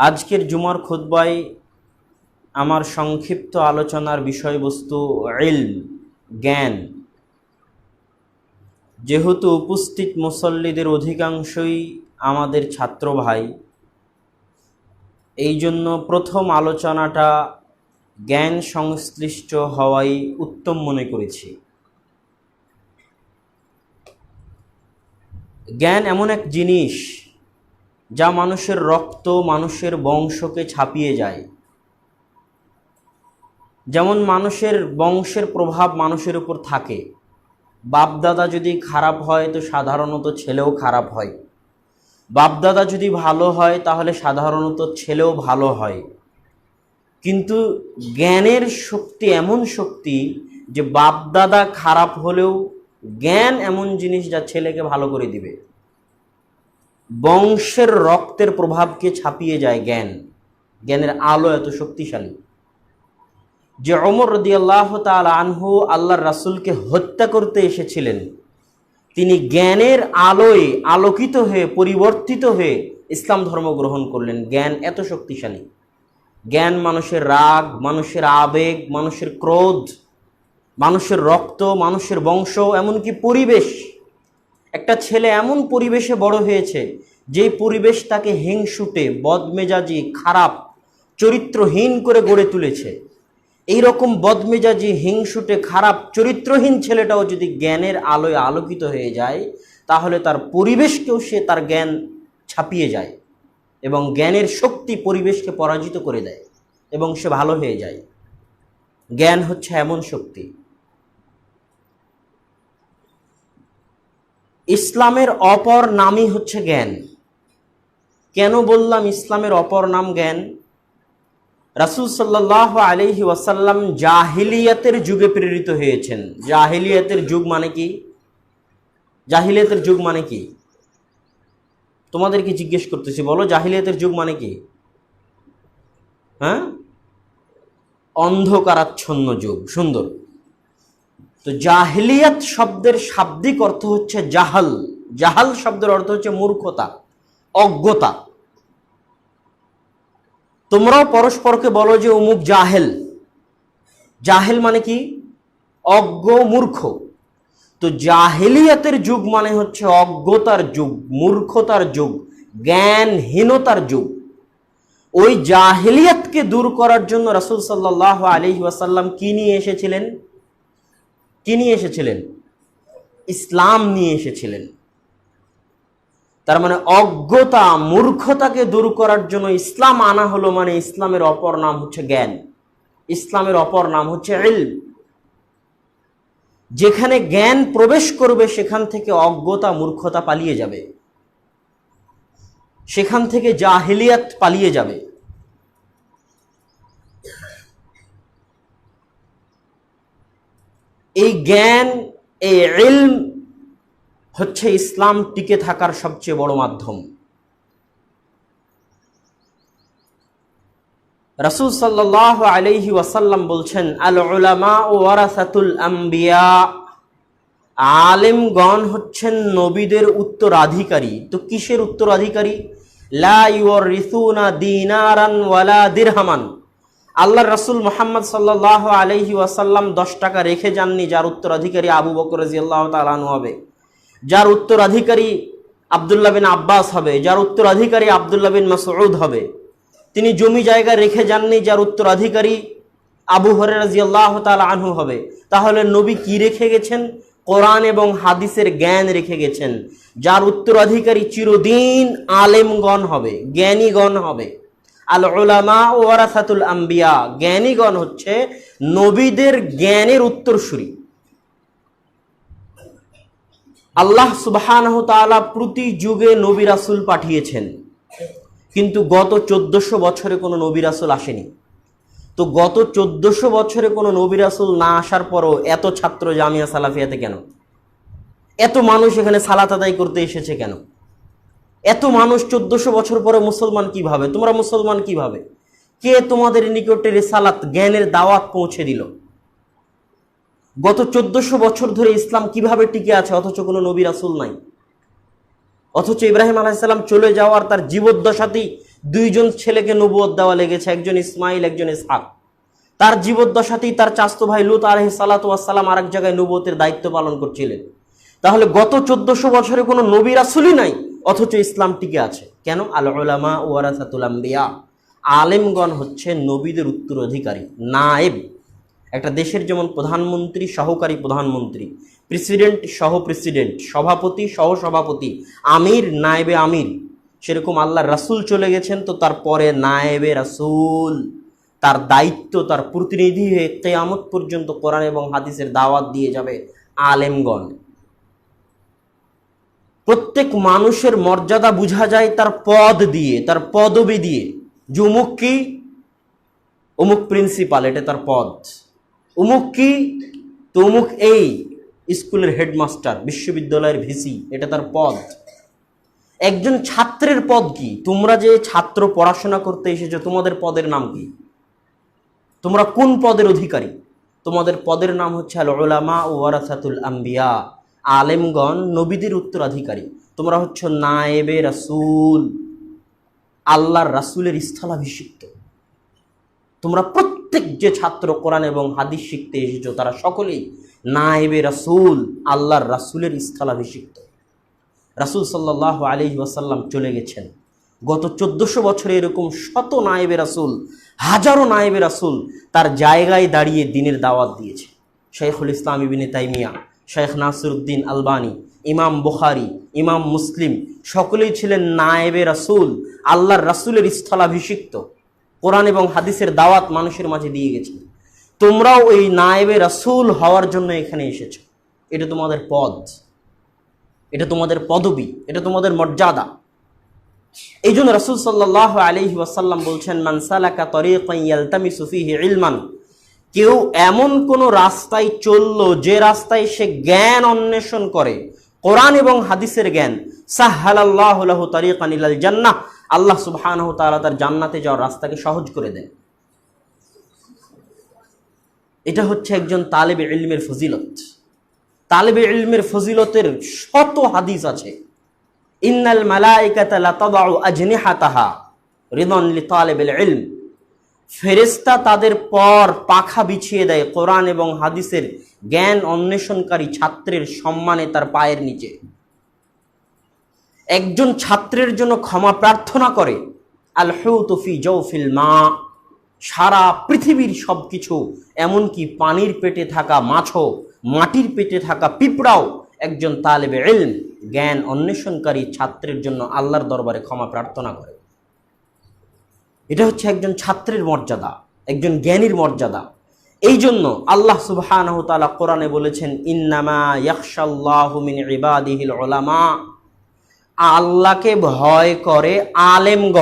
আজকের জুমার খুতবায় আমার সংক্ষিপ্ত আলোচনার বিষয়বস্তু ইল জ্ঞান। যেহেতু উপস্থিত মুসল্লিদের অধিকাংশই আমাদের ছাত্র ভাই এই জন্য প্রথম আলোচনাটা জ্ঞান সংশ্লিষ্ট হওয়াই উত্তম মনে করেছি। জ্ঞান এমন এক জিনিস যা মানুষের রক্ত, মানুষের বংশকে ছাপিয়ে যায়। যেমন মানুষের বংশের প্রভাব মানুষের উপর থাকে। বাপদাদা যদি খারাপ হয়, তো সাধারণত ছেলেও খারাপ হয়। বাপদাদা যদি ভালো হয়, তাহলে সাধারণত ছেলেও ভালো হয়। কিন্তু জ্ঞানের শক্তি এমন শক্তি যে বাপদাদা খারাপ হলেও জ্ঞান এমন জিনিস যা ছেলেকে ভালো করে দিবে। বংশের রক্তের প্রভাবকে ছাপিয়ে যায় জ্ঞান। জ্ঞানের আলো এত শক্তিশালী। যে অমর রদি আল্লাহ তাল আনহু আল্লাহর রাসুলকে হত্যা করতে এসেছিলেন, তিনি জ্ঞানের আলোয় আলোকিত হয়ে, পরিবর্তিত হয়ে ইসলাম ধর্ম গ্রহণ করলেন। জ্ঞান এত শক্তিশালী। জ্ঞান মানুষের রাগ, মানুষের আবেগ, মানুষের ক্রোধ, মানুষের রক্ত, মানুষের বংশ, এমনকি পরিবেশ একটা ছেলে এমন পরিবেশে বড় হয়েছে, যেই পরিবেশ তাকে হিংসুটে, বদমেজাজি, খারাপ, চরিত্রহীন করে গড়ে তুলেছে। এই রকম বদমেজাজি, হিংসুটে, খারাপ, চরিত্রহীন ছেলেটাও যদি জ্ঞানের আলোয় আলোকিত হয়ে যায়, তাহলে তার পরিবেশকেও সে তার জ্ঞান ছাপিয়ে যায় এবং জ্ঞানের শক্তি পরিবেশকে পরাজিত করে দেয় এবং সে ভালো হয়ে যায়। জ্ঞান হচ্ছে এমন শক্তি। ইসলামের অপর নামই হচ্ছে জ্ঞান। কেন বললাম ইসলামের অপর নাম জ্ঞান? রাসুল সাল্লাহ আলহি ওয়াসাল্লাম জাহিলিয়াতের যুগে প্রেরিত হয়েছেন। জাহিলিয়াতের যুগ মানে কি? জাহিলিয়াতের যুগ মানে কি? তোমাদেরকে জিজ্ঞেস করতেছি, বলো জাহিলিয়াতের যুগ মানে কি? হ্যাঁ? অন্ধকারাচ্ছন্ন যুগ, সুন্দর। তো জাহিলিয়াত শব্দের শাব্দিক অর্থ হচ্ছে জাহাল। জাহাল শব্দের অর্থ হচ্ছে মূর্খতা, অজ্ঞতা। তোমরাও পরস্পরকে বলো যে অমুক জাহেল। জাহেল মানে কি? অজ্ঞ, মূর্খ। তো জাহেলিয়াতের যুগ মানে হচ্ছে অজ্ঞতার যুগ, মূর্খতার যুগ, জ্ঞানহীনতার যুগ। ওই জাহেলিয়াতকে দূর করার জন্য রাসুল সাল্লাহ আলি ওয়াসাল্লাম কি নিয়ে এসেছিলেন? কি নিয়ে এসেছিলেন। ইসলাম নিয়ে এসেছিলেন। তার মানে অজ্ঞতা, মূর্খতাকে দূর করার জন্য ইসলাম আনা হলো মানে ইসলামের অপর নাম হচ্ছে জ্ঞান। ইসলামের অপর নাম হচ্ছে ইল যেখানে জ্ঞান প্রবেশ করবে, সেখান থেকে অজ্ঞতা, মূর্খতা পালিয়ে যাবে। সেখান থেকে জাহিলিয়াত পালিয়ে যাবে। এই জ্ঞান, এই ইলম হচ্ছে ইসলাম টিকে থাকার সবচেয়ে বড় মাধ্যম। রাসুল সাল্লাহ আলহি ওয়াসাল্লাম বলছেন, আল উলামা ও ওয়ারাসাতুল আম্বিয়া, আলেমগণ হচ্ছেন নবীদের উত্তরাধিকারী। তো কিসের উত্তরাধিকারী? লা ইউর রিসুনা দিনারান ওয়ালা দিরহামান। আল্লাহ রসুল মোহাম্মদ সাল্লাহ আলহি ওয়াসাল্লাম দশ টাকা রেখে যাননি, যার উত্তরাধিকারী আবু বকর রাজিয়াল্লাহ তালানু হবে। যার উত্তরাধিকারী আবদুল্লাহ বিন আব্বাস হবে, যার উত্তরাধিকারী আবদুল্লাহ বিন মাসউদ হবে। তিনি জমি জায়গা রেখে যাননি, যার উত্তরাধিকারী আবু হরে রাজিয়াল্লাহ তাল আনহু হবে। তাহলে নবী কি রেখে গেছেন? কোরআন এবং হাদিসের জ্ঞান রেখে গেছেন, যার উত্তরাধিকারী চিরদিন আলেমগণ হবে, জ্ঞানীগণ হবে। আল ওলামা ওয়ারাসাতুল আম্বিয়া। জ্ঞানীগণ হচ্ছে নবীদের জ্ঞানের উত্তরসূরি। আল্লাহ সুবহান প্রতি যুগে নবী রাসুল পাঠিয়েছেন। কিন্তু গত চোদ্দশো বছরে কোনো নবী রাসুল আসেনি। তো গত চোদ্দশো বছরে কোনো নবী রাসুল না আসার পরও এত ছাত্র জামিয়া সালাফিয়াতে কেন? এত মানুষ এখানে সালাত আদায় করতে এসেছে কেন? এত মানুষ চোদ্দশো বছর পরে মুসলমান কীভাবে তোমরা মুসলমান কীভাবে কে তোমাদের নিকটের সালাত জ্ঞানের দাওয়াত পৌঁছে দিল? গত চোদ্দশো বছর ধরে ইসলাম কীভাবে টিকে আছে? অথচ কোনো নবী রাসুল নাই। অথচ ইব্রাহিম আলাইসাল্লাম চলে যাওয়ার তার জীবদ্দশাতেই দুইজন ছেলেকে নবুয়ত দেওয়া লেগেছে, একজন ইসমাইল, একজন ইসহাক। তার জীবদ্দশাতেই তার চাস্ত ভাই লুত আলহি সালাতাম আরেক জায়গায় নবুয়তের দায়িত্ব পালন করছিলেন। তাহলে গত চোদ্দশো বছরে কোনো নবী রাসুলই নাই? অথচ ইসলাম টিকে আছে। কেন? আল ওলামা ওয়ারাসাতুল আম্বিয়া। আলেমগণ হচ্ছে নবীদের উত্তরাধিকারী নায়েব। একটা দেশের যেমন প্রধানমন্ত্রী, সহকারী প্রধানমন্ত্রী, প্রেসিডেন্ট সহ প্রেসিডেন্ট, সভাপতি সহ সভাপতি, আমির, নায়েবে আমির। সেরকম আল্লাহ রাসূল চলে গেছেন, তো তারপরে নায়েবে রাসূল। তার দায়িত্ব, তার প্রতিনিধি হয়ে কেয়ামত পর্যন্ত কোরআন এবং হাদিসের দাওয়াত দিয়ে যাবে আলেমগণ। প্রত্যেক মানুষের মর্যাদা বোঝা যায় তার পদ দিয়ে, তার পদবি দিয়ে। যে অমুক কি? অমুক প্রিন্সিপাল এটা তার পদ। অমুক কি? তো অমুক এই স্কুলের হেডমাস্টার, বিশ্ববিদ্যালয়ের ভিসি, এটা তার পদ। একজন ছাত্রের পদ কি? তোমরা যে ছাত্র পড়াশোনা করতে এসেছ, তোমাদের পদের নাম কি? তোমরা কোন পদের অধিকারী? তোমাদের পদের নাম হচ্ছে আল ওলামা ওয়ারাসাতুল আম্বিয়া। আলেমগণ নবীদের উত্তরাধিকারী। তোমরা হচ্ছে নায়েবে রাসূল, আল্লাহর রাসূলের স্থলাভিষিক্ত। তোমরা প্রত্যেক যে ছাত্র কোরআন এবং হাদিস শিখতে এসেছ, তারা সকলেই নায়েবে রাসূল, আল্লাহর রাসূলের স্থলাভিষিক্ত। রাসূল সাল্লাহ আলহি ওয়াসাল্লাম চলে গেছেন। গত চোদ্দশো বছরে এরকম শত নায়েবে রাসূল, হাজারো নায়েবে রাসূল তার জায়গায় দাঁড়িয়ে দিনের দাওয়াত দিয়েছে। শেখুল ইসলাম ইবিনে তাইমিয়া শেখ নাসিরুদ্দিন আলবানী, ইমাম বুখারি, ইমাম মুসলিম, সকলেই ছিলেন নায়েবে রাসূল, আল্লাহর রাসূলের স্থলাভিষিক্ত। কোরআন এবং হাদিসের দাওয়াত মানুষের মাঝে দিয়ে গেছে। তোমরাও এই নায়েবে রাসূল হওয়ার জন্য এখানে এসেছ। এটা তোমাদের পদ। এটা তোমাদের পদবি। এটা তোমাদের মর্যাদা। এই জন্য রসুল সাল্লাহ আলহি ওয়াসাল্লাম বলছেন মানসালাকা তরিকাইয়ালতামিসু ফিহি ইলমান। কেউ এমন কোন রাস্তায় চলল যে রাস্তায় সে জ্ঞান অন্বেষণ করে। কোরআন এবং হাদিসের জ্ঞান। সাহালাল্লাহ তরিকান ইলাল জান্নাহ। আল্লাহ সুবহানাহু তার জান্নাতে যাওয়ার রাস্তাকে সহজ করে দেন এটা হচ্ছে একজন তালেবে ইলমের ফজিলত। তালেবে ইলমের ফজিলতের শত হাদিস আছে। ইন্নাল মালাইকাতা লাতাদাউ আজনিহাতাহা। রিদন লিতালিবিল ইলম। ফেরেশতা তাদের পর পাখা বিছিয়ে দেয় কোরআন এবং হাদিসের জ্ঞান অন্বেষণকারী ছাত্রের সম্মানে তার পায়ের নিচে। একজন ছাত্রের জন্য ক্ষমা প্রার্থনা করে আল জৌফিল মা, সারা পৃথিবীর সব কিছু এমনকি পানির পেটে থাকা মাছও, মাটির পেটে থাকা পিঁপড়াও একজন তালেবে ইলম, জ্ঞান অন্বেষণকারী ছাত্রের জন্য আল্লাহর দরবারে ক্ষমা প্রার্থনা করে। এটা হচ্ছে একজন ছাত্রের মর্যাদা, একজন জ্ঞানীর মর্যাদা। এই জন্য আল্লাহ সুবহানাহু তাআলা কোরআনে বলেছেন, ইন্নামা আল্লাহকে ভয় করে আলেমগণ।